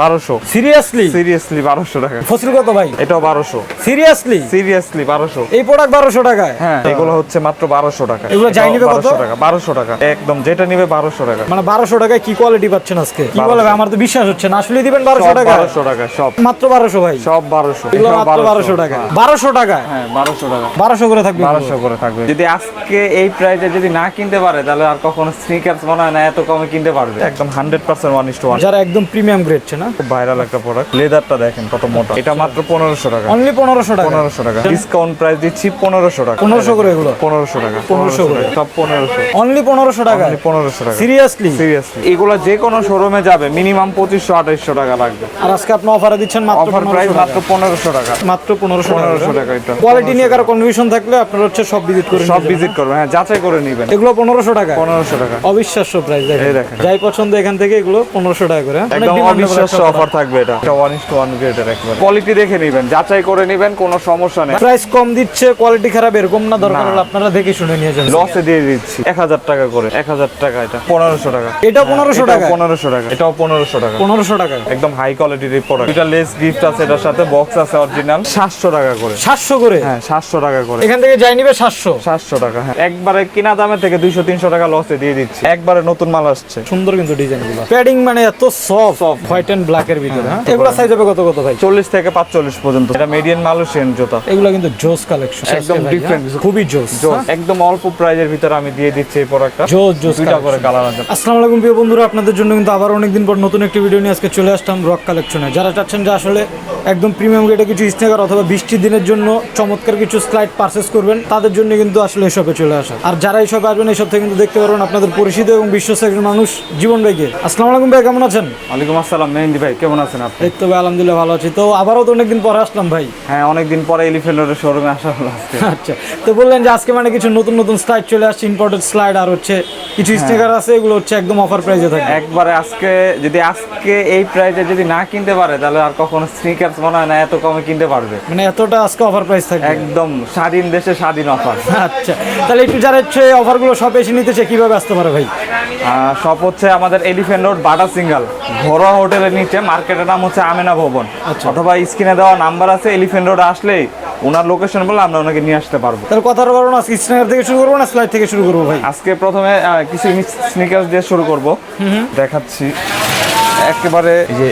বারোশো। Seriously seriously বারোশো টাকা। ফসিল কত ভাই? এটাও বারোশো। সিরিয়াসলি সিরিয়াসলি বারোশো। এই প্রোডাক্ট বারোশো টাকায়? হ্যাঁ এগুলো হচ্ছে মাত্র বারোশো টাকা। এগুলো যাই নিবে কত? বারোশো টাকা বারোশো টাকা। একদম যেটা নিবে বারোশো টাকা। মানে বারোশো টাকায় কি কোয়ালিটি পাচ্ছেন আজকে? কি আমার তো বিশ্বাস হচ্ছে না। আসলে দিবেন বারোশো টাকা বারোশো টাকা সব। মাত্র বারোশো ভাই। সব বারোশো এগুলো মাত্র বারোশো। টাকা বারোশো টাকা হ্যাঁ বারোশো টাকা। বারোশো করে থাকবে বারোশো করে থাকবে। যদি আজকে এই প্রাইসে যদি না কিনতে পারে তাহলে আর কখনো স্নিকার্স মনে হয় না এত কমে কিনতে পারবে। একদম। Hundred percent one is two one যারা একদম প্রিমিয়াম গ্রেড না? ভাইরাল একটা প্রোডাক্ট লেদারটা দেখেন কত মোটা। এটা মাত্র পনেরোশো টাকা। অনলি পনেরোশো টাকা। পনেরোশো টাকা। ডিসকাউন্ট প্রাইস দিচ্ছি পনেরোশো টাকা। পনেরোশো করে এগুলো? পনেরোশো টাকা। 1500 করে। সব পনেরোশো। অনলি পনেরোশো টাকা? পনেরোশো টাকা। সিরিয়াসলি সিরিয়াসলি এগুলো যে কোনো শোরুমে যাবে। মিনিমাম পঁচিশশো আঠাইশশো টাকা লাগবে। আর আজকে আপনি অফারে দিচ্ছেন মাত্র অফার প্রাইস মাত্র পনেরোশো টাকা। মাত্র পনেরোশো পনেরোশো টাকা এটা। কোয়ালিটি নিয়ে কারও কনফিউশন থাকলে আপনারা হচ্ছে সব ভিজিট করে সব ভিজিট করবে হ্যাঁ যাচাই করে নেবেন। এগুলো পনেরোশো টাকা? পনেরোশো টাকা। অবিশ্বাস্য প্রাইস দেখেন। যাই পছন্দ এখান থেকে এগুলো পনেরোশো টাকা করে অনেক একদম অবিশ্বাস্য। একটা অফার থাকবে এটা। এটা ওয়ান ইস টু ওয়ান গ্রেডের একবার। কোয়ালিটি দেখে নেবেন যাচাই করে নেবেন কোনো সমস্যা নেই। প্রাইস কম দিচ্ছে কোয়ালিটি খারাপ এরকম না দরকার হলে আপনারা দেখে শুনে নিয়ে যাবেন। লসে দিয়ে দিচ্ছি। এক হাজার টাকা করে এক হাজার টাকা এটা। পনেরোশো টাকা। এটা পনেরোশো টাকা? পনেরোশো টাকা। এটাও পনেরোশো টাকা। পনেরোশো টাকা। একদম হাই কোয়ালিটির প্রোডাক্ট এটা লেস গিফট আছে এটার সাথে বক্স আছে অরিজিনাল সাতশো টাকা করে। সাতশো করে? হ্যাঁ সাতশো টাকা করে। এখান থেকে যাই নিবে সাতশো? সাতশো টাকা হ্যাঁ। একবারে কিনা দামে থেকে দুইশো তিনশো টাকা লসে দিয়ে দিচ্ছি। একবারে নতুন মাল আসছে। সুন্দর কিন্তু ডিজাইনগুলো। প্যাডিং মানে এত সফট হোয়াইট ব্ল্যাক এর ভিতরে হ্যাঁ এগুলো সাইজ হবে কত কত ভাই? চল্লিশ থেকে পাঁচচল্লিশ পর্যন্ত। এটা মিডিয়ান মালয়েশিয়ান জুতা। এগুলো কিন্তু জোস কালেকশন একদম different। খুবই জোস জোস একদম অল্প প্রাইজের ভিতরে আমি দিয়ে দিচ্ছি এই প্রোডাক্টটা জোস জোস দুইটা করে কালার আছে। আসসালামু আলাইকুম প্রিয় বন্ধুরা আপনাদের জন্য কিন্তু আবার অনেকদিন পর নতুন একটি ভিডিও নিয়ে আজকে চলে আসলাম রক কালেকশনে যারা চাচ্ছেন যে আসলে একদম প্রিমিয়াম গ্রেডে কিছু স্নেকার অথবা বৃষ্টির দিনের জন্য চমৎকার কিছু স্লাইড পারচেস করবেন তাদের জন্য কিন্তু আসলে এসবে চলে আসা। আর যারা এইসব আসবেন এইসব থেকে কিন্তু দেখতে পারবেন আপনাদের পরিচিত এবং বিশ্বস্ত একজন মানুষ জীবন ভাইকে। আসসালামু আলাইকুম ভাই কেমন আছেন? ওয়ালাইকুম আসসালাম মেহেন্দি ভাই কেমন আছেন আপনি? এই তো ভাই আলহামদুলিল্লাহ ভালো আছি। তো আবারও তো অনেকদিন পরে আসলাম ভাই। হ্যাঁ অনেকদিন পরে এলিফেন্ট রোডের শোরুমে আসা হলো আজকে। আচ্ছা তো বললেন যে আজকে মানে কিছু নতুন নতুন স্লাইড চলে আসছে ইম্পোর্টেড স্লাইড আর হচ্ছে কিছু স্টিকার আছে এগুলো হচ্ছে একদম অফার প্রাইসে থাকে। একবারে আজকে যদি আজকে এই প্রাইজে যদি না কিনতে পারে তাহলে আর কখনো স্নিকার্স মনে হয় না এত কমে কিনতে পারবে। মানে এতটা আজকে অফার প্রাইস থাকবে। একদম স্বাধীন দেশে স্বাধীন অফার আচ্ছা তাহলে একটু যারা হচ্ছে অফারগুলো সব এসে নিতে চায় কীভাবে আসতে পারে ভাই? সব হচ্ছে আমাদের এলিফেন্ট রোড বাটা সিঙ্গাল ঘরোয়া হোটেলের নিচে মার্কেটের নাম হচ্ছে আমেনা ভবন। আচ্ছা। অথবা স্ক্রিনে দেওয়া নাম্বার আছে এলিফেন্ট রোড আসলেই ওনার লোকেশন বলে আমরা ওনাকে নিয়ে আসতে পারব। তাহলে কথা বলব না স্নিকার থেকে শুরু করব না স্লাইড থেকে শুরু করব ভাই? আজকে প্রথমে কিছু স্নিকার্স দিয়ে শুরু করব। দেখাচ্ছি। একেবারে এই যে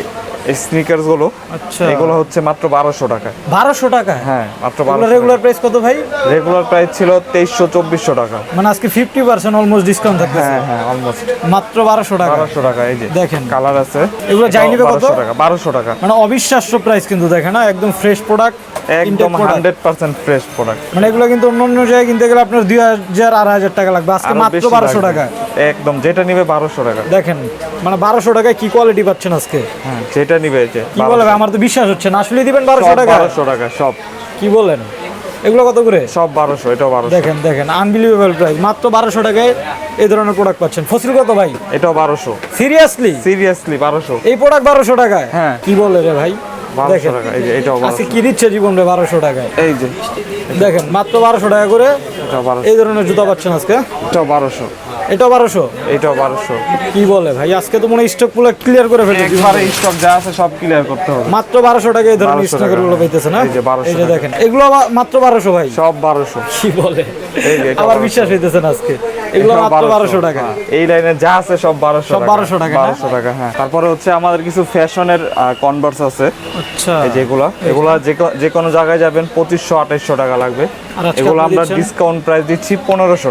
স্নিকার্সগুলো আচ্ছা। এগুলো হচ্ছে মাত্র বারোশো টাকা বারোশো টাকা? হ্যাঁ মাত্র রেগুলার প্রাইস কত ভাই? রেগুলার প্রাইস ছিল তেইশশো চব্বিশশো টাকা। মানে আজকে ফিফটি পার্সেন্ট অলমোস্ট ডিসকাউন্ট হ্যাঁ হ্যাঁ অলমোস্ট মাত্র বারোশো টাকা। বারোশো টাকা এই যে দেখেন। কালার আছে। এগুলো যাই নিবে কত? টাকা বারোশো টাকা। মানে অবিশ্বাস্য প্রাইস কিন্তু দেখেন না? একদম ফ্রেশ প্রোডাক্ট একদম হান্ড্রেড পার্সেন্ট ফ্রেশ প্রোডাক্ট মানে এগুলো কিন্তু অন্য অন্য জায়গায় কিনতে গেলে আপনার দুই হাজার আড়াই হাজার টাকা লাগবে। আজকে মাত্র বারোশো টাকা একদম যেটা নিবে বারোশো টাকা। দেখেন মানে বারোশো টাকায় কি কোয়ালিটি পাচ্ছেন আজকে? হ্যাঁ যেটা নিবে যে কি বলে আমার তো বিশ্বাস হচ্ছে না। আসলে দিবেন বারোশো টাকা বারোশো টাকা সব। কি বলেন? এগুলো কত করে? সব বারোশো এটাও বারোশো। দেখেন দেখেন আনবিলিভেবল প্রাইস মাত্র বারোশো টাকায় এই ধরনের প্রোডাক্ট পাচ্ছেন। ফসিল কত ভাই? এটাও বারোশো। সিরিয়াসলি সিরিয়াসলি বারোশো। এই প্রোডাক্ট বারোশো টাকায়? হ্যাঁ। কি বলে রে ভাই? বারোশো টাকা এই যে এটাও আজকে বারোশো। কি দিচ্ছে জীবন রে বারোশো টাকায়? এই যে। দেখেন মাত্র বারোশো টাকা করে এই ধরনের জুতা পাচ্ছেন আজকে? এটাও বারোশো। এটাও বারোশো? এটাও বারোশো। কি বলে ভাই আজকে তো মনে স্টক পুরো ক্লিয়ার করে ফেলছে একবারে স্টক যা আছে সব ক্লিয়ার করতে হবে। মাত্র বারোশো টাকা এই ধরনের 1200 গুলো পাইতেছে না এই যে 1200 এই যে টাকা। দেখেন এগুলো আবার মাত্র বারোশো ভাই। সব বারোশো। কি বলে? আবার বিশ্বাস হইতেছে না আজকে। এগুলো মাত্র বারোশো। টাকা। হ্যাঁ, এই লাইনে যা আছে সব বারোশো সব 1200 টাকা না? বারোশো টাকা হ্যাঁ। তারপরে হচ্ছে আমাদের কিছু ফ্যাশনের কনভার্স আছে। আচ্ছা। এই যেগুলা এগুলা যে কোনো জায়গায় যাবেন টাকা লাগবে। এগুলো আমরা ডিসকাউন্ট প্রাইস দিচ্ছি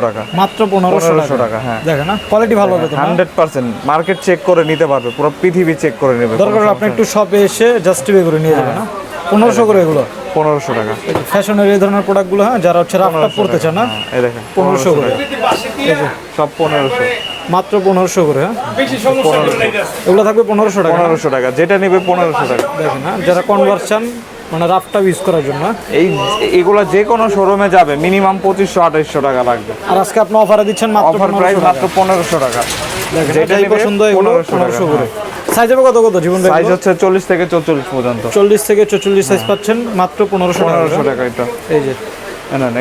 টাকা। মাত্র পনেরোশো 1500 টাকা হ্যাঁ। দেখেন না কোয়ালিটি ভালো হবে? Hundred percent. মার্কেট চেক করে নিতে পারবে পুরো পৃথিবী চেক করে নেবে দরকার আপনি একটু শপে এসে জাস্টিফাই করে নিয়ে যাবেন না? পনেরোশো করে এগুলো। পনেরোশো টাকা। ফ্যাশনের এই ধরনের প্রোডাক্টগুলো হ্যাঁ যারা হচ্ছে রাফটাপ পড়তে চান না হ্যাঁ, এই দেখেন পনেরোশো করে। সব পনেরোশো। মাত্র পনেরোশো করে হ্যাঁ। এগুলো থাকবে পনেরোশো টাকা পনেরোশো টাকা যেটা নেবে পনেরোশো টাকা। দেখেন হ্যাঁ যারা কনভার্স চান মানে রাফটাপ ইউজ করার জন্য হ্যাঁ? এই এগুলো যে কোনো শোরুমে যাবে মিনিমাম পঁচিশশো আঠাইশশো টাকা লাগবে। আর আজকে আপনি অফারে দিচ্ছেন মাত্র অফার প্রাইস মাত্র টাকা। পনেরোশো টাকা। দেখেন যেটা নেবে পছন্দ এগুলো 1500 পনেরোশো করে। সাইজ হবে কত কত? জীবন সাইজ হচ্ছে চল্লিশ থেকে চৌচল্লিশ পর্যন্ত। চল্লিশ থেকে চল্লিশ সাইজ পাচ্ছেন মাত্র পনেরোশো টাকা। পনেরোশো টাকা এটা। এই যে।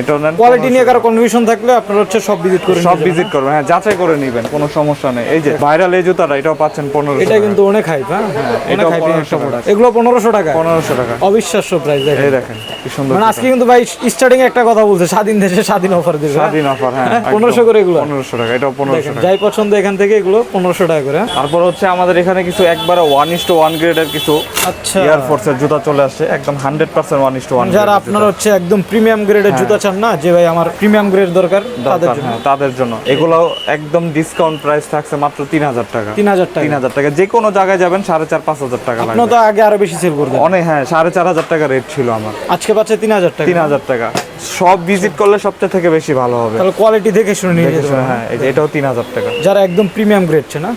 এটাও নেন কোয়ালিটি নিয়ে কারও কনফিউশন থাকলে আপনারা হচ্ছে সব ভিজিট করে সব ভিজিট করবেন হ্যাঁ যাচাই করে নিবেন কোনো সমস্যা নেই। এই যে ভাইরাল এই জুতাটা এটাও পাচ্ছেন এটা কিন্তু অনেক হাইপ হ্যাঁ। 1500 টাকা। এগুলো টাকা টাকা অবিশ্বাস্য প্রাইস দেখেন। এই দেখেন কি সুন্দর মানে আজকে কিন্তু ভাই স্টার্টিং একটা কথা বলছে স্বাধীন দেশে স্বাধীন অফার দেবে হ্যাঁ? স্বাধীন অফার হ্যাঁ পনেরোশো করে এগুলো। পনেরোশো টাকা এটাও পনেরোশো টাকা। যাই পছন্দ এখান থেকে এগুলো পনেরোশো টাকা করে হ্যাঁ? তারপর হচ্ছে আমাদের এখানে কিছু একবারে ওয়ান গ্রেডের কিছু আচ্ছা। এয়ারফোর্সের জুতা চলে আসছে একদম hundred percent one is two one যারা আপনারা হচ্ছে একদম প্রিমিয়াম গ্রেডের জুতা চান না যে ভাই আমার প্রিমিয়াম গ্রেড দরকার তাদের জন্য। হ্যাঁ, তাদের জন্য। এগুলো একদম ডিসকাউন্ট প্রাইস থাকছে মাত্র তিন হাজার টাকা। তিন হাজার টাকা। তিন হাজার টাকা। যে কোনো জায়গায় যাবেন সাড়ে চার পাঁচ হাজার টাকা লাগবে। তো আগে আরও বেশি সেল করতেন। অনেক হ্যাঁ সাড়ে চার হাজার টাকা রেট ছিল আমার। আজকে পাচ্ছে তিন হাজার টাকা। তিন হাজার টাকা। সব ভিজিট করলে সবচেয়ে থেকে বেশি ভালো হবে। তাহলে কোয়ালিটি দেখে শুনে নিয়ে। হ্যাঁ এটাও তিন হাজার টাকা। যারা একদম প্রিমিয়াম গ্রেড না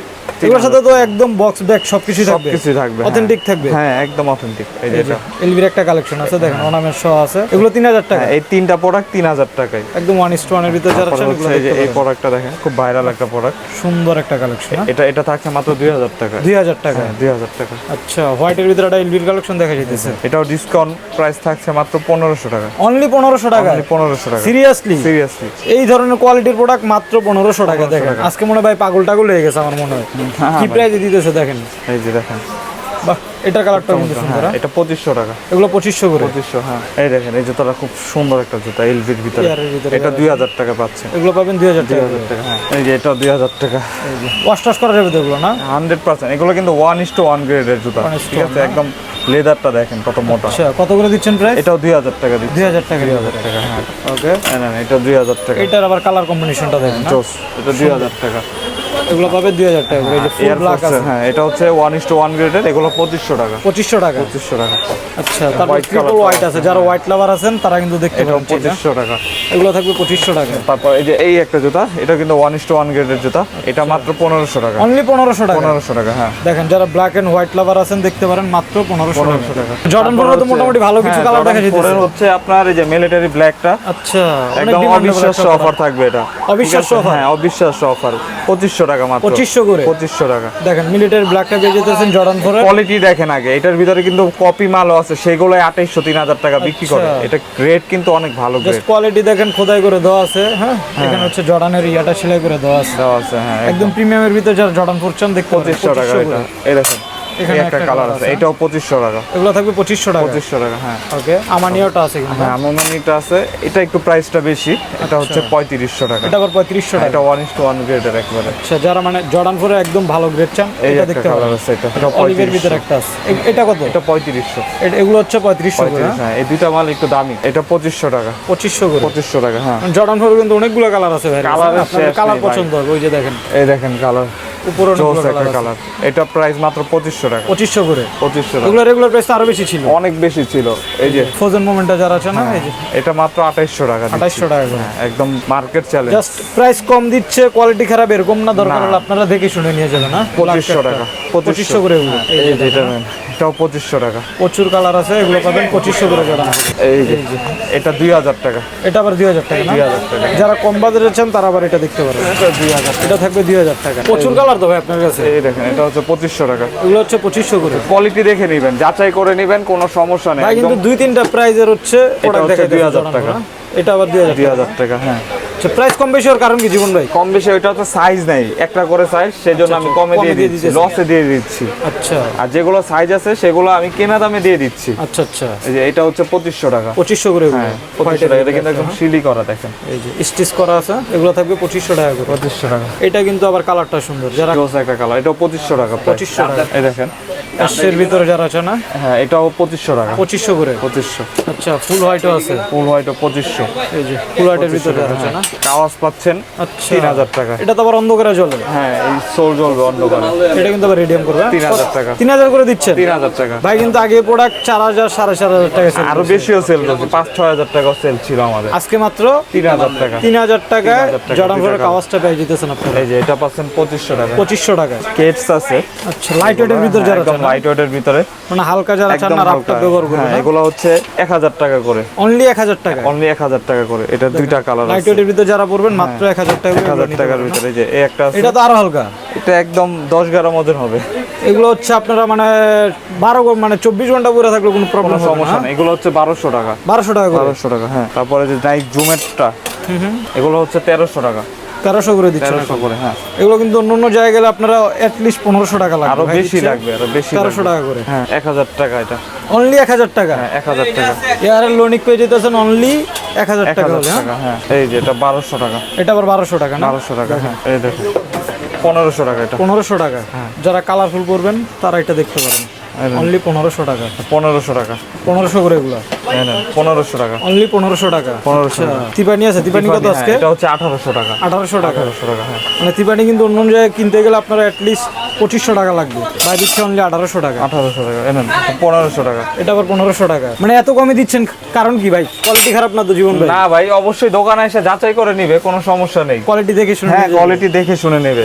এগুলোর সাথে তো একদম বক্স ব্যাগ সবকিছু থাকবে। সবকিছু থাকবে হ্যাঁ। অথেন্টিক থাকবে। হ্যাঁ একদম অথেন্টিক এই যে এটা। এলবির একটা কালেকশন আছে দেখেন অনামের সহ আছে। এগুলো তিন হাজার টাকা। হ্যাঁ, এই তিনটা প্রোডাক্ট তিন হাজার টাকায়। একদম ওয়ান ইস ওয়ানের ভিতরে যারা এগুলো এই যে এই প্রোডাক্টটা দেখেন খুব ভাইরাল একটা প্রোডাক্ট সুন্দর একটা কালেকশন এটা এটা থাকছে মাত্র দুই হাজার টাকা। দুই হাজার টাকা। দুই হাজার টাকা। আচ্ছা হোয়াইটের ভিতরে একটা এলবির কালেকশন দেখা যাইতেছে। এটাও ডিসকাউন্ট প্রাইস থাকছে মাত্র পনেরোশো টাকা। অনলি পনেরোশো টাকা। পনেরোশো টাকা। সিরিয়াসলি সিরিয়াসলি এই ধরনের কোয়ালিটির প্রোডাক্ট মাত্র পনেরোশো টাকা দেখেন। আজকে মনে হয় ভাই পাগল টাগল হয়ে গেছে আমার মনে হয়। কি প্রাইসে দিতেছে দেখেন? এই যে দেখেন। বাহ এটা কালারটা কিন্তু সুন্দর হ্যাঁ হ্যাঁ? এটা পঁচিশশো টাকা। এগুলো পঁচিশশো করে? পঁচিশশো হ্যাঁ। এই দেখেন এই জুতোটা খুব সুন্দর একটা জুতা এলভির ভিতরে। এটা দুই হাজার টাকা পাচ্ছে। এগুলো পাবেন দুই হাজার টাকা হ্যাঁ। এই যে এটা দুই হাজার টাকা। ওয়াশ টাশ করা যাবে এগুলো না? Hundred percent. এগুলো কিন্তু ওয়ান ইস টু ওয়ান গ্রেডের জুতা। ঠিক আছে? একদম লেদারটা দেখেন কত মোটা। আচ্ছা কত করে দিচ্ছেন প্রাইস এটাও দুই হাজার টাকা দিচ্ছি। দুই হাজার টাকা দুই হাজার টাকা হ্যাঁ। ওকে না, না, না, এটা দুই হাজার টাকা। এটার আবার কালার কম্বিনেশনটা দেখেন? জোস এটা দুই হাজার টাকা। এগুলো পাবে দুই হাজার টাকা করে এই যে ফুল ব্ল্যাক আছে। হ্যাঁ এটা হচ্ছে ওয়ান ইস টু ওয়ান গ্রেডের এগুলো পঁচিশশো টাকা। পঁচিশশো টাকা? পঁচিশশো টাকা। আচ্ছা তারপর ট্রিপল হোয়াইট আছে যারা হোয়াইট লাভার আছেন তারা কিন্তু দেখতে পাবেন পঁচিশশো টাকা। এগুলো থাকবে পঁচিশশো টাকা। তারপর এই যে এই একটা জুতা এটা কিন্তু ওয়ান ইস টু ওয়ান গ্রেডের জুতা এটা মাত্র পনেরোশো টাকা। অনলি পনেরোশো টাকা? পনেরোশো টাকা হ্যাঁ। দেখেন যারা ব্ল্যাক এন্ড হোয়াইট লাভার আছেন দেখতে পারেন মাত্র পনেরোশো টাকা। জর্ডান ফোর তো মোটামুটি ভালো কিছু হ্যাঁ, কালার দেখা যেতেছে। 4 এর হচ্ছে আপনার এই যে মিলিটারি ব্ল্যাকটা আচ্ছা একদম অবিশ্বাস্য অফার থাকবে এটা। অবিশ্বাস্য offer? হ্যাঁ অবিশ্বাস্য অফার পঁচিশশো টাকা মাত্র। 2500 করে? 2500 টাকা। দেখেন মিলিটারি ব্ল্যাকটা পেয়ে যেতেছেন জর্ডান ফোর কোয়ালিটি দেখেন আগে এটার ভিতরে কিন্তু কপি মালও আছে সেগুলো আঠাইশশো তিন হাজার টাকা বিক্রি করে। আচ্ছা। এটা গ্রেড কিন্তু অনেক ভালো গ্রেড জাস্ট কোয়ালিটি দেখেন খোদাই করে দেওয়া আছে হ্যাঁ? এখানে হচ্ছে জর্ডানের ইয়াটা সেলাই করে দেওয়া আছে। দেওয়া আছে হ্যাঁ একদম প্রিমিয়ামের ভিতরে যারা জর্ডান ফোর চান দেখতে পারেন পঁচিশশো টাকা এটা। এই দেখেন। এখানে একটা একটা কালার আছে। আছে। এটাও পঁচিশশো টাকা। এগুলো থাকবে পঁচিশশো টাকা? পঁচিশশো টাকা হ্যাঁ। ওকে আমানিয়াটা আছে কিন্তু হ্যাঁ মোমানিটা আছে। এটা একটু প্রাইসটা বেশি। এটা হচ্ছে পঁয়ত্রিশশো টাকা। এটা আবার পঁয়ত্রিশশো টাকা। এটা ওয়ান টু ওয়ান গ্রেডের একবারে। আচ্ছা যারা মানে জর্ডান ফোরে একদম ভালো গ্রেড চান এটা দেখতে আছে এটা এটা অলিভের ভিতরে একটা আছে। এটা কত? এটা পঁয়ত্রিশশো। এটা- এগুলো হচ্ছে পঁয়ত্রিশশো করে পঁয়ত্রিশ হ্যাঁ? এই দুইটা মাল একটু দামি। এটা পঁচিশশো টাকা। পঁচিশশো করে। পঁচিশশো টাকা হ্যাঁ। জর্ডান ফোর কিন্তু অনেকগুলো কালার আছে ভাই। কালার পছন্দ হবে ওই যে দেখেন। এই দেখেন কালার উপরে কালার এটা প্রাইস মাত্র টাকা। করে। পঁচিশশো টাকা। এগুলো রেগুলার প্রাইস আরও বেশি ছিল। অনেক বেশি ছিল। এই যে ফ্রোজেন মোমেন্টটা যারা আছে না এই যে। এটা মাত্র টাকা টাকা হ্যাঁ, একদম মার্কেট চ্যালেঞ্জ জাস্ট প্রাইস কম দিচ্ছে কোয়ালিটি খারাপ এরকম না দরকার হলে আপনারা দেখে শুনে নিয়ে যাবেন না পঁচিশশো টাকা পঁচিশশো। করে এগুলো। এই যে এটা নেন। এটাও টাকা। প্রচুর কালার আছে এগুলো পাবেন করে এই যে এটা দুই হাজার টাকা। এটা আবার দুই হাজার টাকা না? 2000 টাকা। যারা কম বাজারে চান তারা আবার এটা দেখতে পারেন। এটা থাকবে দুই হাজার টাকা। প্রচুর কালার তো ভাই আপনার কাছে। এই দেখেন এটা হচ্ছে পঁচিশশো টাকা। এগুলো হচ্ছে পঁচিশশো করে। কোয়ালিটি দেখে নিবেন যাচাই করে নিবেন কোনো সমস্যা নেই ভাই কিন্তু দুই তিনটা প্রাইজের হচ্ছে প্রোডাক্ট হচ্ছে দেখা 2000 টাকা। এটা আবার দুই হাজার টাকা। হ্যাঁ। আচ্ছা প্রাইস কম বেশি কারণ কি জীবন ভাই? কম বেশি ওইটা হচ্ছে সাইজ নেই। একটা করে সাইজ সেজন্য আমি কমে কমে দিয়ে দিচ্ছি লসে দিয়ে দিচ্ছি। আচ্ছা। আর যেগুলো সাইজ আছে সেগুলো আমি কেনা দামে দিয়ে দিচ্ছি। আচ্ছা আচ্ছা। এই যে এটা হচ্ছে পঁচিশশো টাকা। পঁচিশশো করে হ্যাঁ পঁচিশশো টাকা এটা কিন্তু একদম সিলি করা দেখেন। এই যে স্টিচ করা আছে এগুলো থাকবে পঁচিশশো টাকা করে। পঁচিশশো টাকা। এটা কিন্তু আবার কালারটা সুন্দর যারা একটা কালার এটাও পঁচিশশো টাকা। 2500 টাকা। এই দেখেন। অ্যাশের ভিতরে যারা আছে না? হ্যাঁ এটাও পঁচিশশো টাকা। পঁচিশশো করে? পঁচিশশো। আচ্ছা ফুল হোয়াইটও আছে? ফুল হোয়াইটও পঁচিশশো। এই যে ফুল হোয়াইটের ভিতরে কাওয়াজ পাচ্ছেন আচ্ছা। তিন হাজার টাকা। এটা তো আবার অন্ধকারে জ্বলে। হ্যাঁ এই সোল জ্বলবে অন্ধকারে। এটা কিন্তু আবার রেডিয়াম করবে তিন হাজার টাকা। তিন হাজার করে দিচ্ছেন? তিন হাজার টাকা। ভাই কিন্তু আগে প্রোডাক্ট চার হাজার সাড়ে চার হাজার টাকা ছিল আরও বেশিও সেল করছে পাঁচ ছয় হাজার টাকা সেল ছিল আমাদের। আজকে মাত্র তিন হাজার টাকা। তিন হাজার টাকা, জর্ডান ফোরের দুই কাওয়াজটা পেয়ে যেতেছেন আপনারা। এই যে এটা পাচ্ছেন পঁচিশশো টাকা পঁচিশশো টাকা কেটস আছে। আচ্ছা লাইট ওয়েটের ভিতরে যারা একদম। লাইট ওয়েটের ভিতরে। মানে হালকা যারা চান না রাফটা ব্যবহার করবেন হ্যাঁ এগুলো হচ্ছে এক হাজার টাকা করে। অনলি এক হাজার টাকা? অনলি এক হাজার টাকা করে। এটা দুইটা কালার লাইট আছে। ওয়েটের ভিতরে যারা পড়বেন মাত্র এক হাজার টাকা এক হাজার টাকার ভিতরে যে এই একটা আছে এটা তো আরও হালকা। এটা একদম দশ গ্রাম ওজন হবে। এগুলো হচ্ছে আপনারা মানে বারো ঘ- মানে চব্বিশ ঘণ্টা পরে থাকলে কোনো প্রবলেম কোনো সমস্যা নেই। এগুলো হচ্ছে বারোশো টাকা। বারোশো টাকা করে? বারোশো টাকা হ্যাঁ। তারপরে যে নাইক জুমেটটা এগুলো হচ্ছে তেরোশো টাকা। তেরোশো করে তেরোশো করে হ্যাঁ। এগুলো কিন্তু অন্য অন্য জায়গায় গেলে আপনারা অ্যাটলিস্ট পনেরোশো টাকা লাগবে। আরও বেশি লাগবে আরও বেশি তেরোশো টাকা করে। হ্যাঁ এক হাজার টাকা এটা। অনলি এক হাজার টাকা? হ্যাঁ এক হাজার টাকা। এয়ারের লোনিক পেয়ে যেতেছেন অনলি এক হাজার টাকা হ্যাঁ? হ্যাঁ। এই যে এটা বারোশো টাকা। এটা আবার বারোশো টাকা না? বারোশো টাকা হ্যাঁ। এই দেখো পনেরোশো টাকা এটা। পনেরোশো টাকা। হ্যাঁ। যারা কালারফুল করবেন তারা এটা দেখতে পারেন। অনলি পনেরোশো টাকা। পনেরোশো টাকা। পনেরোশো করে এগুলো? পনেরোশো টাকা। অনলি পনেরোশো টাকা? পনেরোশো আচ্ছা তিপানি আছে? তিপানি কত হ্যাঁ, আজকে? এটা হচ্ছে আঠারোশো টাকা। আঠারোশো টাকা। আঠারোশো টাকা হ্যাঁ। মানে তিপানি কিন্তু অন্য জায়গায় কিনতে গেলে আপনারা অ্যাটলিস্ট পঁচিশশো টাকা লাগবে। বাই দিচ্ছে অনলি আঠারোশো টাকা। আঠারোশো টাকা এনেন পনেরোশো টাকা। এটা আবার পনেরোশো টাকা। মানে এত কমে দিচ্ছেন কারণ কি ভাই? কোয়ালিটি খারাপ না তো জীবন না ভাই অবশ্যই দোকানে এসে যাচাই করে নিবে কোনো সমস্যা নেই। কোয়ালিটি দেখে শুনে হ্যাঁ কোয়ালিটি দেখে শুনে নেবে।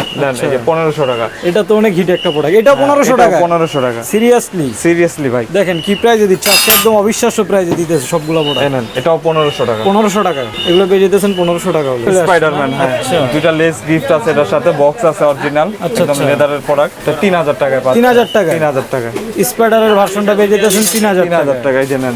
যে পনেরোশো টাকা। এটা তো অনেক হিট একটা প্রোডাক্ট এটা পনেরোশো টাকা। পনেরোশো টাকা। সিরিয়াসলি সিরিয়াসলি ভাই দেখেন কি প্রাইজে দিচ্ছে আজকে একদম অবিশ্বাস্য প্রাইজে দিতেছে সবগুলো প্রোডাক্ট এনেন এটাও পনেরোশো টাকা পনেরোশো টাকা এগুলো পেয়ে যেতেছেন পনেরোশো টাকা হলে স্পাইডারম্যান হ্যাঁ আচ্ছা। দুইটা লেস গিফট আছে এটার সাথে বক্স আছে অরিজিনাল আচ্ছা, একদম আচ্ছা। লেদারের প্রোডাক্ট তিন হাজার টাকায় পাচ্ছেন তিন হাজার টাকা তিন হাজার টাকা স্পাইডারের ভার্সনটা পেয়ে যেতেছেন তিন হাজার তিন টাকা হাজার টাকায় যে নেন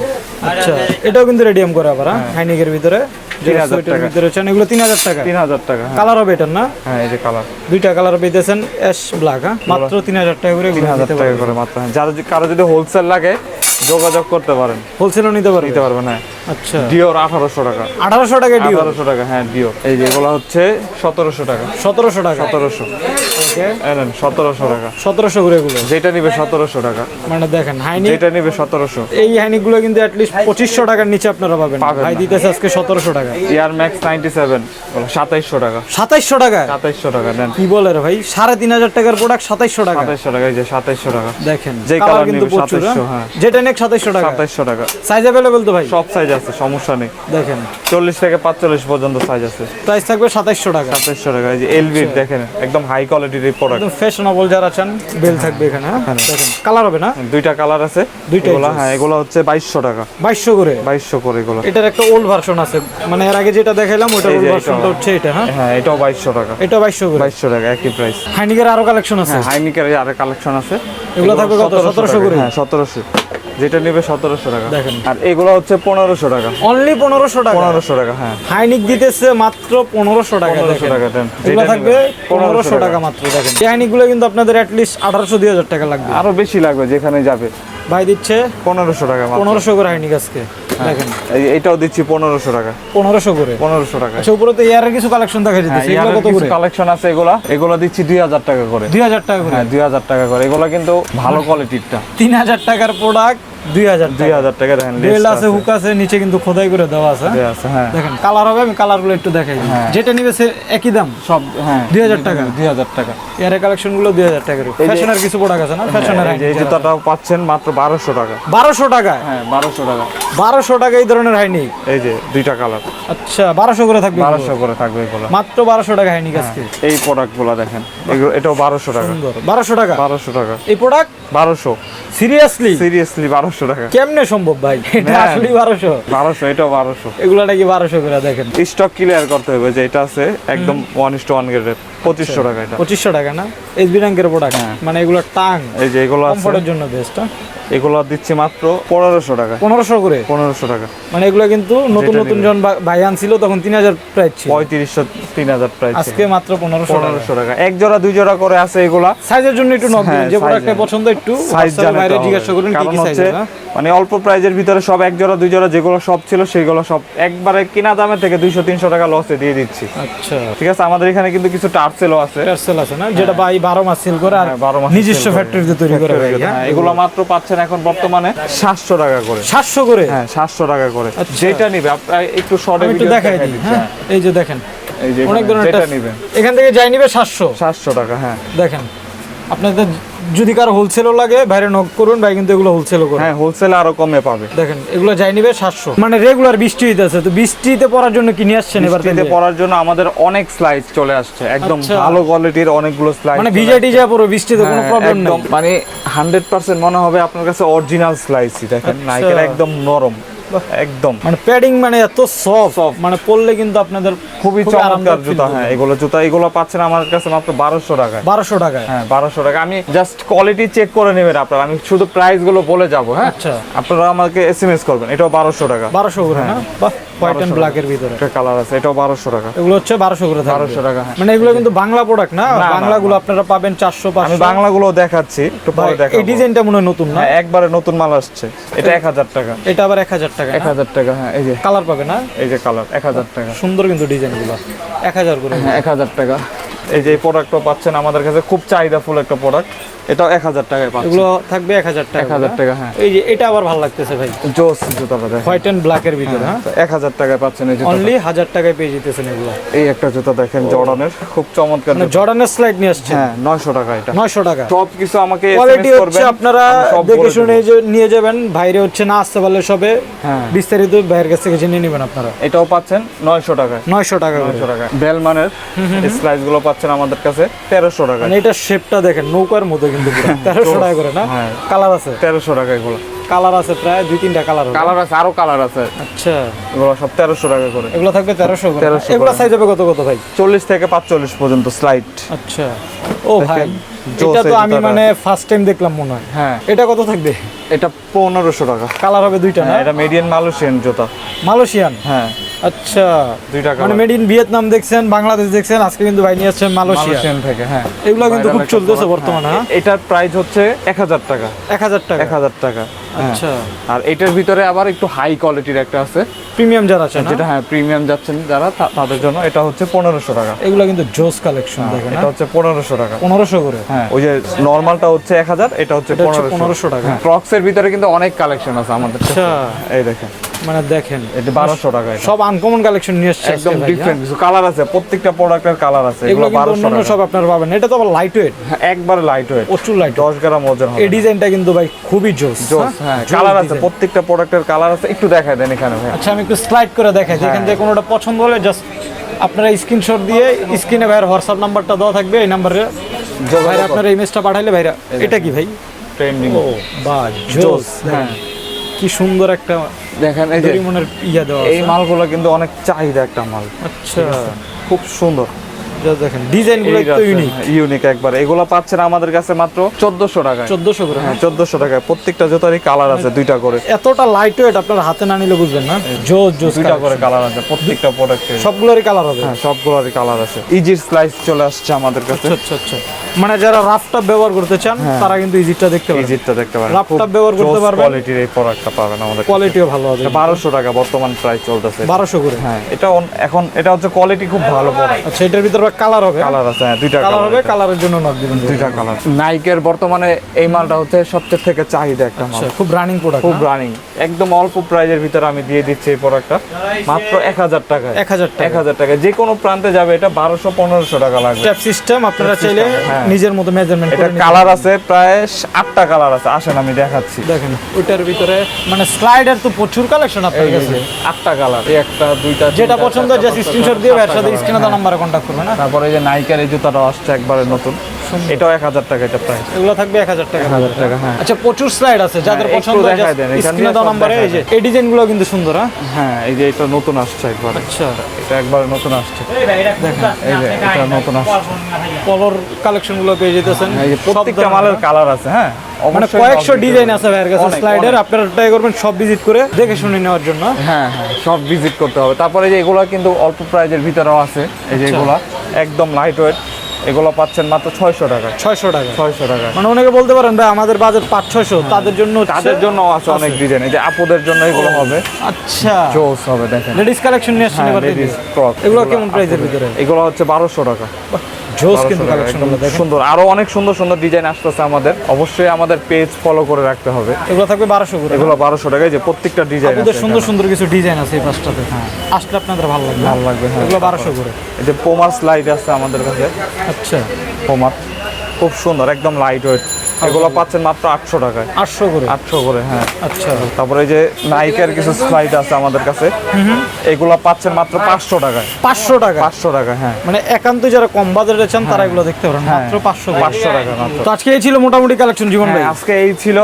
আচ্ছা এটাও কিন্তু রেডিয়াম করে আবার হ্যাঁ হাইনিকের ভিতরে যে 3000 টাকা। ভিতরে চান এগুলো তিন হাজার টাকা তিন হাজার টাকা হ্যাঁ কালার হবে এটার না হ্যাঁ এই যে কালার দুইটা কালার পেয়েছেন অ্যাশ ব্ল্যাক হ্যাঁ মাত্র তিন হাজার টাকা করে তিন হাজার টাকা করে মাত্র হ্যাঁ কারও যদি হোলসেল লাগে যোগাযোগ করতে পারেন। হোলসেলও নিতে পারবে? নিতে পারবেন হ্যাঁ। আচ্ছা। ডিওর আঠারোশো টাকা। আঠারোশো টাকা ডিও আঠারোশো টাকা হ্যাঁ ডিও এই যে এগুলো হচ্ছে সতেরোশো টাকা। সতেরোশো টাকা? সতেরোশো। এনেন সতেরোশো টাকা। সতেরোশো করে এগুলো? যেটা নিবে সতেরোশো টাকা। মানে দেখেন হাইনিক যেটা নিবে সতেরোশো। এই হাইনিকগুলো কিন্তু অ্যাটলিস্ট পঁচিশশো টাকার নিচে আপনারা পাবেন। ভাই দিতেছে আজকে সতেরোশো টাকা। ইয়ার ম্যাক্স নাইনটি সেভেন সাতাইশশো টাকা। সাতাইশশো টাকা সাতাইশশো টাকা দেন কি বলে রে ভাই? সাড়ে তিন হাজার টাকার প্রোডাক্ট সাতাইশশো টাকা। সাতাইশশো টাকা এই যে সাতাইশশো টাকা। দেখেন যে কালার কিন্তু নিবে প্রচুর 2700 হ্যাঁ? হ্যাঁ। যেটা নেক সাতাইশশো টাকা। সাতাইশশো টাকা। সাইজ অ্যাভেলেবেল তো ভাই? সব সাইজ আছে সমস্যা নেই। দেখেন। চল্লিশ থেকে পাঁচচল্লিশ পর্যন্ত সাইজ আছে। প্রাইস থাকবে সাতাইশশো টাকা। সাতাইশশো টাকা এই যে এলবির দেখেন একদম হাই কোয়ালিটির প্রোডাক্ট একদম ফ্যাশনেবল যারা চান বেল থাকবে এখানে হ্যাঁ? দেখেন কালার হবে না? দুইটা কালার আছে। দুইটাই এগুলা হ্যাঁ এগুলো হচ্ছে বাইশশো টাকা। বাইশশো করে? বাইশশো করে এগুলো। এটার একটা ওল্ড ভার্সন আছে। মানে এর আগে যেটা দেখাইলাম ওটার ওল্ড। ভার্সনটা হচ্ছে এটা হ্যাঁ? হ্যাঁ এটাও বাইশশো টাকা। এটা বাইশশো করে। বাইশশো টাকা একই প্রাইস হাইনিকের আরও কালেকশন আছে। হ্যাঁ হাইনিকের আরও কালেকশন আছে। এগুলো থাকবে কত? 1700 করে? হ্যাঁ সতেরোশো। যেটা নেবে সতেরোশো টাকা। দেখেন। আর এগুলো হচ্ছে পনেরোশো টাকা। অনলি পনেরোশো টাকা? পনেরোশো টাকা হ্যাঁ। হাইনিক দিতেছে মাত্র পনেরোশো টাকা পনেরোশো টাকা দেন। যেটা থাকবে পনেরোশো টাকা মাত্র দেখেন। এই হাইনিকগুলো কিন্তু আপনাদের অ্যাটলিস্ট আঠারোশো দুই হাজার টাকা লাগবে। আরও বেশি লাগবে যেখানে যাবে। ভাই দিচ্ছে পনেরোশো টাকা পনেরোশো করে হয়নি আজকে দেখেন। এই এইটাও দিচ্ছি পনেরোশো টাকা। পনেরোশো করে? পনেরোশো টাকা। আচ্ছা উপরে তো এয়ারের কিছু কালেকশন দেখা হ্যাঁ, যাচ্ছে এগুলো কত করে? কালেকশন আছে এগুলা। এগুলো দিচ্ছি দুই হাজার টাকা করে। দুই হাজার টাকা করে? হ্যাঁ দুই হাজার টাকা করে। এগুলো কিন্তু ভালো কোয়ালিটিরটা তিন হাজার টাকার প্রোডাক্ট দুই হাজার দুই হাজার টাকা দেখেন বেল আছে হুক আছে। নিচে কিন্তু খোদাই করে দেওয়া আছে। হ্যাঁ। দেখেন কালার হবে আমি কালারগুলো একটু দেখাই যেটা নিবে সে একই দাম সব। হ্যাঁ 2000 টাকা? দুই হাজার টাকা। এয়ারের কালেকশনগুলো দুই হাজার টাকার ফ্যাশনের কিছু প্রোডাক্ট আছে না? ফ্যাশনের এই জুতাটাও পাচ্ছেন মাত্র বারোশো টাকা। বারোশো টাকা? হ্যাঁ বারোশো টাকা। বারোশো টাকা এই ধরনের হাইনি এই যে দুইটা কালার আচ্ছা বারোশো করে থাকবে বারোশো করে থাকবে এগুলো। মাত্র বারোশো টাকা হাইনি আজকে। এই প্রোডাক্টগুলো দেখেন। এগুলো এটাও বারোশো টাকা। বারোশো টাকা? বারোশো টাকা। এই প্রোডাক্ট বারোশো। সিরিয়াসলি সিরিয়াসলি বারোশো টাকা। কেমনে সম্ভব ভাই? এটা আসলেই আসলে বারোশো। বারোশো এটা বারোশো। এগুলো নাকি বারোশো করে দেখেন। স্টক ক্লিয়ার করতে হবে যে এটা আছে একদম ওয়ান ইস টু ওয়ান গ্রেডের পঁচিশশো টাকা এটা। পঁচিশশো টাকা না? এসবি ব্যাংকের প্রোডাক্ট মানে এগুলো টাং। এই যে এগুলো কমফোর্টের জন্য বেস্ট এগুলো দিচ্ছি মাত্র পনেরোশো টাকা। পনেরোশো করে? পনেরোশো টাকা। মানে এগুলো কিন্তু নতুন নতুন জন ভাই আনছিল তখন তিন হাজার প্রাইস ছিল। পঁয়ত্রিশশো তিন হাজার প্রাইস আজকে মাত্র পনেরোশো পনেরোশো টাকা। এক জোড়া দুই জোড়া করে আছে এগুলা। সাইজের জন্য একটু নক হ্যাঁ, যে প্রোডাক্টটা। পছন্দ একটু সাইজ বাইরে জিজ্ঞাসা করুন কি কি সাইজ মানে অল্প প্রাইজের ভিতরে সব এক জোড়া দুই জোড়া যেগুলো সব ছিল সেগুলো সব একবারে কিনা দামে থেকে দুইশো তিনশো টাকা লসে দিয়ে দিচ্ছি। আচ্ছা। ঠিক আছে? আমাদের এখানে কিন্তু কিছু টার্সেলও আছে। টার্সেল আছে না? যেটা ভাই বারো মাস সেল করে আর হ্যাঁ, বারো মাস নিজস্ব ফ্যাক্টরিতে তৈরি করে হ্যাঁ, এগুলো মাত্র পাচ্ছেন এখন বর্তমানে সাতশো টাকা করে। সাতশো করে? হ্যাঁ সাতশো টাকা করে। আচ্ছা। যেটা নিবে আপনার একটু শর্টে ভিডিও দেখাই দিই হ্যাঁ এই যে দেখেন। এই যে অনেক ধরনের নিবেন এখান থেকে যাই নিবে সাতশো। সাতশো টাকা হ্যাঁ। দেখেন। আপনাদের যদি কারও হোলসেলও লাগে বাইরে নক করুন ভাই কিন্তু এগুলো হোলসেলও করে হ্যাঁ হোলসেল আরও কমে পাবে। দেখেন এগুলো যাই নিবে সাতশো। মানে রেগুলার বৃষ্টি হইতেছে তো বৃষ্টিতে পড়ার জন্য কি নিয়ে আসছেন এবার বৃষ্টিতে পড়ার জন্য আমাদের অনেক স্লাইস চলে আসছে একদম আচ্ছা। ভালো কোয়ালিটির অনেকগুলো স্লাইস মানে ভিজা টিজা পুরো বৃষ্টিতে কোনো হ্যাঁ, প্রবলেম নেই। একদম মানে হান্ড্রেড পার্সেন্ট মনে হবে আপনার কাছে অরিজিনাল স্লাইসই দেখেন আচ্ছা। নাইকের একদম নরম। একদম। মানে প্যাডিং মানে এত সফট। মানে পরলে কিন্তু আপনাদের খুবই চমৎকার জুতা হ্যাঁ এগুলো জুতা এগুলো পাচ্ছেন আমার কাছে মাত্র বারোশো টাকায়। বারোশো টাকায়। হ্যাঁ বারোশো টাকা আমি জাস্ট কোয়ালিটি চেক করে নেবেন আপনারা আমি শুধু প্রাইসগুলো বলে যাব হ্যাঁ। আচ্ছা। আপনারা আমাকে এস এম এস করবেন এটাও বারোশো টাকা। বারোশো না? বাহ। হোয়াইট এন্ড ব্ল্যাক এর ভিতরে। একটা কালার আছে এটাও বারোশো টাকা। এগুলো হচ্ছে বারোশো করে থাকবে। বারোশো টাকা হ্যাঁ। মানে এগুলো কিন্তু বাংলা প্রোডাক্ট না? বাংলা বাংলাগুলো আপনারা পাবেন চারশো আমি বাংলা বাংলাগুলো দেখাচ্ছি একটু পরে দেখাবো এই ডিজাইনটা মনে নতুন না? হ্যাঁ একবারে নতুন মাল আসছে। এটা এক হাজার টাকা। এটা আবার এক হাজার টাকা এক হাজার টাকা হ্যাঁ এই যে। কালার পাবে না? এই যে কালার এক হাজার টাকা। সুন্দর কিন্তু ডিজাইনগুলো। এক হাজার করে। হ্যাঁ এক হাজার টাকা। এই যে প্রোডাক্টটা পাচ্ছেন আমাদের কাছে খুব চাহিদাফুল একটা প্রোডাক্ট এটাও এক হাজার টাকায় পাচ্ছেন। এগুলো থাকবে এক হাজার টাকা। এক হাজার। টাকা হ্যাঁ। এই যে এটা আবার ভালো লাগতেছে ভাই। জোস জুতাটা দেখেন হোয়াইট অ্যান্ড ব্ল্যাকের ভিতরে হ্যাঁ এক হাজার টাকায় পাচ্ছেন এই জুতা অনলি হাজার টাকায় পেয়ে যেতেছেন এগুলো। এই একটা জুতা দেখেন জর্ডানের। খুব চমৎকার মানে জর্ডানের স্লাইড নিয়ে আসছে হ্যাঁ নয়শো টাকা এটা। নয়শো টাকা। সব কিছু আমাকে কোয়ালিটি হচ্ছে আপনারা দেখে শুনে যে নিয়ে যাবেন। বাইরে হচ্ছে না আসতে পারলে সবে। হ্যাঁ। বিস্তারিত বাইরের কাছ থেকে জেনে নেবেন আপনারা। এটাও পাচ্ছেন নয়শো টাকায়। নয়শো টাকা নয়শো টাকা বেলমানের স্লাইসগুলো পাচ্ছেন আমাদের কাছে তেরোশো টাকা। মানে এটা শেপটা দেখেন নৌকার মতো কিন্তু তেরোশো টাকা করে না? হ্যাঁ। কালার আছে? তেরোশো টাকা এগুলো। কালার আছে প্রায় দুই তিনটা কালার কালার আছে আরও কালার আছে। আচ্ছা। এগুলো সব তেরোশো টাকা করে। এগুলো থাকবে তেরোশো 1300 এগুলো সাইজ হবে কত কত ভাই? চল্লিশ থেকে পাঁচচল্লিশ পর্যন্ত স্লাইড আচ্ছা। ও ভাই এটা তো আমি মানে ফার্স্ট টাইম দেখলাম মনে হয়। হ্যাঁ। এটা কত থাকবে? এটা পনেরোশো টাকা। কালার হবে দুইটা না? হ্যাঁ এটা মেডিয়ান মালয়েশিয়ান জুতা। মালয়েশিয়ান হ্যাঁ। আচ্ছা। দুইটা মানে মেড ইন ভিয়েতনাম দেখছেন বাংলাদেশ দেখছেন আজকে কিন্তু ভাই নিয়ে আসছেন মালয়েশিয়া। থেকে হ্যাঁ। এগুলো কিন্তু খুব চলতেছে বর্তমানে হ্যাঁ। হ্যাঁ। এটার প্রাইস হচ্ছে এক হাজার টাকা। এক হাজার টাকা। এক হাজার টাকা হ্যাঁ। আচ্ছা। আর এটার ভিতরে আবার একটু হাই কোয়ালিটির একটা আছে। প্রিমিয়াম যারা আছে না? যেটা হ্যাঁ প্রিমিয়াম যাচ্ছেন যারা তাদের জন্য এটা হচ্ছে পনেরোশো টাকা। এগুলো কিন্তু জোস কালেকশন দেখেন এটা হচ্ছে পনেরোশো টাকা। পনেরোশো করে? হ্যাঁ ওই যে নর্মালটা হচ্ছে এক হাজার এটা হচ্ছে পনেরোশো। 1500 টাকা। ক্রক্স এর ভিতরে কিন্তু অনেক কালেকশন আছে আমাদের আচ্ছা। এই দেখেন। মানে দেখেন এটা বারোশো টাকা সব আনকমন কালেকশন নিয়ে আসছে একদম ডিফারেন্ট কিছু কালার আছে প্রত্যেকটা প্রোডাক্টের কালার আছে হ্যাঁ? এগুলো এগুলো কিন্তু বারোশো সব আপনারা পাবেন। এটা তো আবার লাইট ওয়েট হ্যাঁ, একবারে লাইট ওয়েট প্রচুর লাইট দশ গ্রাম ওজন হবে। এই ডিজাইনটা কিন্তু ভাই খুবই জোস জোস হ্যাঁ? কালার আছে প্রত্যেকটা প্রোডাক্টের কালার আছে। একটু দেখায় দেন এখানে ভাই আচ্ছা আমি একটু স্লাইড করে দেখাই হ্যাঁ। যেখান থেকে কোনোটা পছন্দ হলে জাস্ট আপনারা স্ক্রিনশট দিয়ে স্ক্রিনে ভাইয়ের হোয়াটসঅ্যাপ নাম্বারটা দেওয়া থাকবে এই নাম্বারে ভাইরা আপনার ইমেজটা পাঠাইলে ভাইরা। এটা কি ভাই? ট্রেন্ডিং ও বা জোস হ্যাঁ। কি সুন্দর একটা দেখেন এই যে ইয়া দেওয়া এই মালগুলো কিন্তু অনেক চাহিদা একটা মাল। আচ্ছা। খুব সুন্দর। যা দেখেন ডিজাইনগুলো একটু ইউনিক ইউনিক একবার। এগুলো পাচ্ছেন আমাদের কাছে মাত্র টাকায়। করে হ্যাঁ চোদ্দশো টাকায়। প্রত্যেকটা জুতারই কালার আছে দুইটা করে। এতটা লাইট ওয়েট আপনার হাতে না নিলে বুঝবেন না। দুইটা করে কালার আছে প্রত্যেকটা প্রোডাক্টে সবগুলোরই কালার হবে। হ্যাঁ সবগুলোরই কালার আছে। ইজি স্লাইস চলে আসছে আমাদের কাছে। আচ্ছা আচ্ছা আচ্ছা। মানে যারা রাফটপ ব্যবহার করতে চান তারা কিন্তু ইজিটটা দেখতে পারেন ইজিটা দেখতে পারেন Laptop ব্যবহার করতে পারবেন। কোয়ালিটির এই প্রোডাক্টটা পাবেন আমাদের কোয়ালিটিও ভালো হবে। বারোশো টাকা বর্তমান প্রাইস চলতেছে। বারোশো করে। হ্যাঁ এটা এখন এটা হচ্ছে কোয়ালিটি খুব ভালো প্রোডাক্ট আচ্ছা এটার ভিতরে কালার হবে। কালার আছে হ্যাঁ দুইটা কালার হবে কালারের জন্য নক দিবেন। দুইটা কালার নাইকের বর্তমানে এই মালটা হচ্ছে সবচেয়ে থেকে চাহিদা একটা মাল। আচ্ছা খুব রানিং প্রোডাক্ট খুব রানিং একদম অল্প প্রাইজের ভিতরে আমি দিয়ে দিচ্ছি এই প্রোডাক্টটা মাত্র এক হাজার টাকায়। এক হাজার এক টাকা হাজার টাকা যে কোনো প্রান্তে যাবে এটা বারোশো পনেরোশো টাকা লাগবে। ট্যাপ সিস্টেম আপনারা চাইলে হ্যাঁ। নিজের মতো মেজারমেন্ট এটা কালার আছে প্রায় আটটা কালার আছে। আসেন আমি দেখাচ্ছি। দেখেন ওইটার ভিতরে মানে স্লাইডার তো প্রচুর কালেকশন আপনার কাছে। আটটা কালার একটা দুইটা যেটা পছন্দ জাস্ট স্ক্রিনশট দিয়ে ব্যবসাদের স্ক্রিনে হ্যাঁ। নাম্বারে কন্ট্যাক্ট করবেন না তারপরে এই যে নাইকার এই জুতাটা আসছে একবারে নতুন। এটাও এক হাজার টাকা এটা প্রাইস এগুলো থাকবে এক হাজার টাকা। হাজার টাকা হ্যাঁ। আচ্ছা প্রচুর স্লাইড আছে যাদের হ্যাঁ, পছন্দ দেন, এখান নাম্বারে এই যে দেখায় এই ডিজাইনগুলো কিন্তু সুন্দর হ্যাঁ? হ্যাঁ এই যে এটা নতুন আসছে একবার। আচ্ছা। এটা একবার নতুন আসছে। এই যে এটা নতুন আসছে। কলর কালেকশনগুলো পেয়ে যেতেছেন। এই যে প্রত্যেকটা মালের কালার আছে হ্যাঁ? মানে কয়েকশো ডিজাইন আছে ভাইয়ের কাছে স্লাইডের আপনারা ট্রাই করবেন সব ভিজিট করে দেখে শুনে নেওয়ার জন্য। হ্যাঁ হ্যাঁ সব ভিজিট করতে হবে। তারপরে যে এগুলো কিন্তু অল্প প্রাইজের ভিতরেও আছে এই যে আচ্ছা। এগুলা একদম লাইট ওয়েট এগুলো পাচ্ছেন মাত্র ছয়শো টাকা। ছয়শো টাকা। ছয়শো টাকা। মানে অনেকে বলতে পারেন ভাই আমাদের বাজেট পাঁচ ছয়শো তাদের জন্য তাদের জন্য আছে অনেক ডিজাইন এই যে আপুদের জন্য এগুলো হবে। আচ্ছা। জোস হবে দেখেন। লেডিস কালেকশন নিয়ে আসছেন হ্যাঁ, এবার লেডিস। এগুলো কেমন প্রাইসের ভিতরে? এগুলো হচ্ছে বারোশো টাকা। জোস কিন্তু দেখেন। সুন্দর। আরও অনেক সুন্দর সুন্দর ডিজাইন আসতেছে আমাদের। অবশ্যই আমাদের পেজ ফলো করে রাখতে হবে। এগুলো থাকবে বারোশো করে। এগুলো বারোশো টাকায় যে প্রত্যেকটা ডিজাইন আপনাদের সুন্দর সুন্দর কিছু ডিজাইন আছে এই পাঁচটাতে হ্যাঁ। আসলে আপনাদের ভালো লাগবে। ভালো লাগবে, হ্যাঁ। এগুলো বারোশো করে। এই যে পোমার স্লাইড আছে আমাদের কাছে। আচ্ছা। পোমার খুব সুন্দর একদম লাইট ওয়েট এগুলো পাচ্ছেন মাত্র আটশো টাকায়। আটশো করে? আটশো করে হ্যাঁ। আচ্ছা। তারপরে যে নাইকের কিছু স্লাইড আছে আমাদের কাছে এগুলো পাচ্ছেন মাত্র পাঁচশো টাকায়। পাঁচশো টাকা পাঁচশো টাকা হ্যাঁ। মানে একান্ত যারা কম বাজারে চান তারা এগুলো দেখতে পারেন। মাত্র পাঁচশো। পাঁচশো টাকা মাত্র। আজকে এই ছিল মোটামুটি কালেকশন জীবন ভাই? হ্যাঁ, আজকে এই ছিল।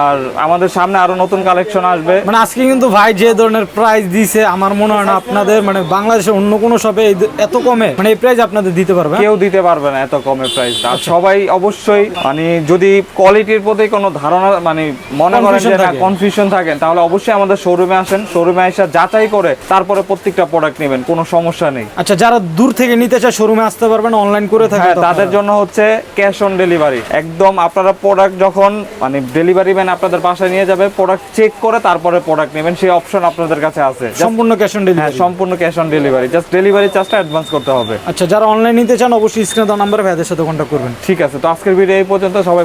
আর আমাদের সামনে আরও নতুন কালেকশন আসবে। মানে আজকে কিন্তু ভাই যে ধরনের প্রাইস দিছে আমার মনে হয় না আপনাদের মানে বাংলাদেশের অন্য কোনো শপে এত কমে মানে এই প্রাইস আপনাদের দিতে পারবে হ্যাঁ? কেউ দিতে পারবে না এত কমে প্রাইস আর সবাই অবশ্যই মানে যদি কোয়ালিটির প্রতি কোনো ধারণা মানে মনে করেন যে না কনফিউশন থাকেন তাহলে অবশ্যই আমাদের শোরুমে আসেন শোরুমে এসে যাচাই করে তারপরে প্রত্যেকটা প্রোডাক্ট নেবেন কোনো সমস্যা নেই। আচ্ছা যারা দূর থেকে নিতে চায় শোরুমে আসতে পারবেন অনলাইন করে থাকে হ্যাঁ তাদের জন্য হচ্ছে ক্যাশ অন ডেলিভারি একদম আপনারা প্রোডাক্ট যখন মানে ডেলিভারি ম্যান আপনাদের বাসায় নিয়ে যাবে প্রোডাক্ট চেক করে তারপরে প্রোডাক্ট নেবেন সেই অপশন আপনাদের কাছে আছে। সম্পূর্ণ ক্যাশ অন ডেলিভারি সম্পূর্ণ cash on delivery just delivery চার্জটা অ্যাডভান্স করতে হবে। আচ্ছা যারা অনলাইন নিতে চান অবশ্যই স্ক্রিনে দেওয়া নাম্বারে ভাইদের সাথে কন্ট্যাক্ট করবেন। ঠিক আছে তো আজকের ভিডিও এই পর্যন্ত সবাই